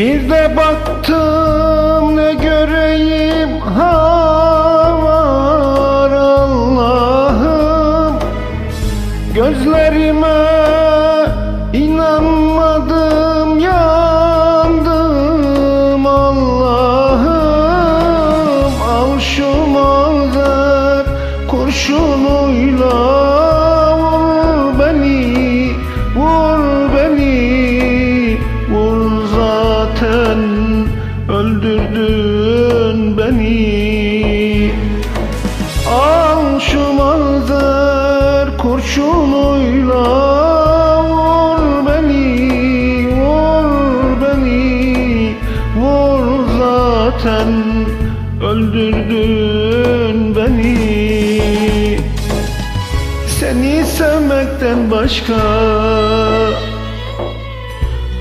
Bir de baktım ne göreyim zaten öldürdün beni. Seni sevmekten başka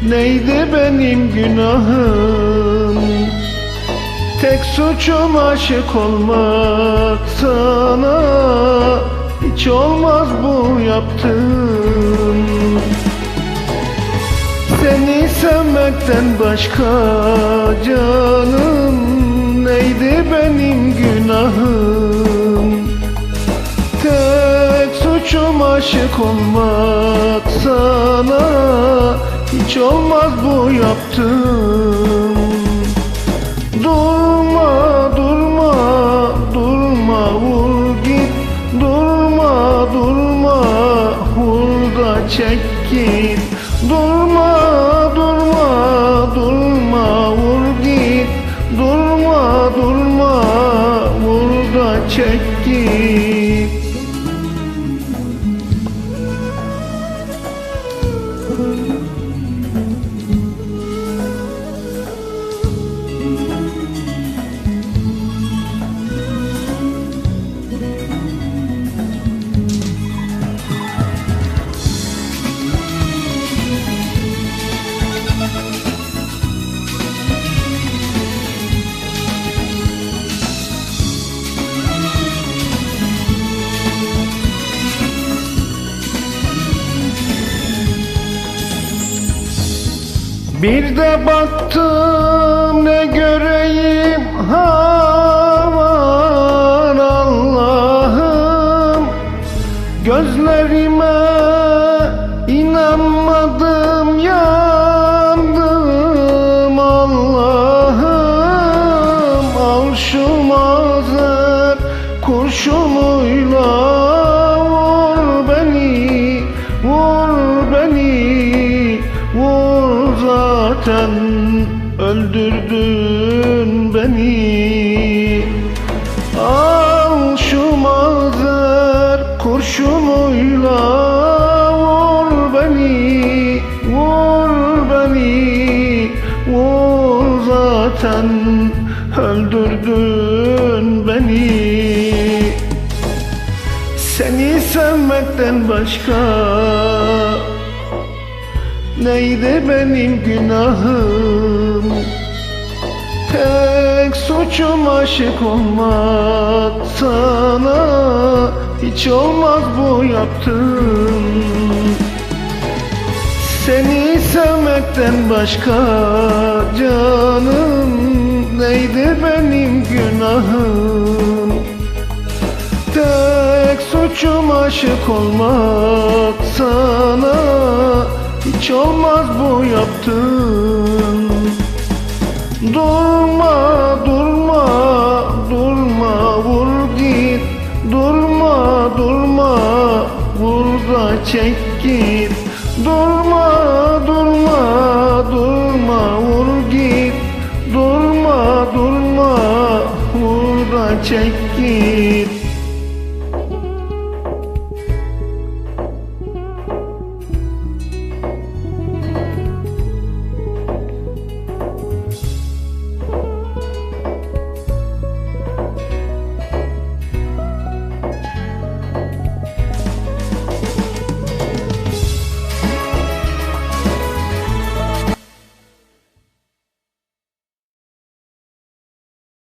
neydi benim günahım? Tek suçum aşık olmak sana Hiç olmaz bu yaptığım sevmekten başka canım Neydi benim günahım? Tek suçum aşık olmak sana Hiç olmaz bu yaptığım. Durma, durma, durma, vur git. Durma, durma, vur da çek git. Durma, vur da Bir de baktım ne göreyim var Allah'ım. Gözlerime inanmadım yandım Allah'ım. Al şu mazer kurşunuyla vur beni Vur beni Vur zaten öldürdün beni. Al şu mazer kurşunuyla Vur beni, vur beni. Vur zaten öldürdün beni. Seni sevmekten başka Neydi benim günahım? Tek suçum aşık olmak. Sana Hiç olmaz bu yaptığım. Seni sevmekten başka canım Neydi benim günahım? Tek suçum aşık olmak. Sana Hiç olmaz bu yaptığım Durma, durma, durma, vur git. Durma, durma, vur da çek git. Durma, durma, durma, vur git. Durma, durma, vur da çek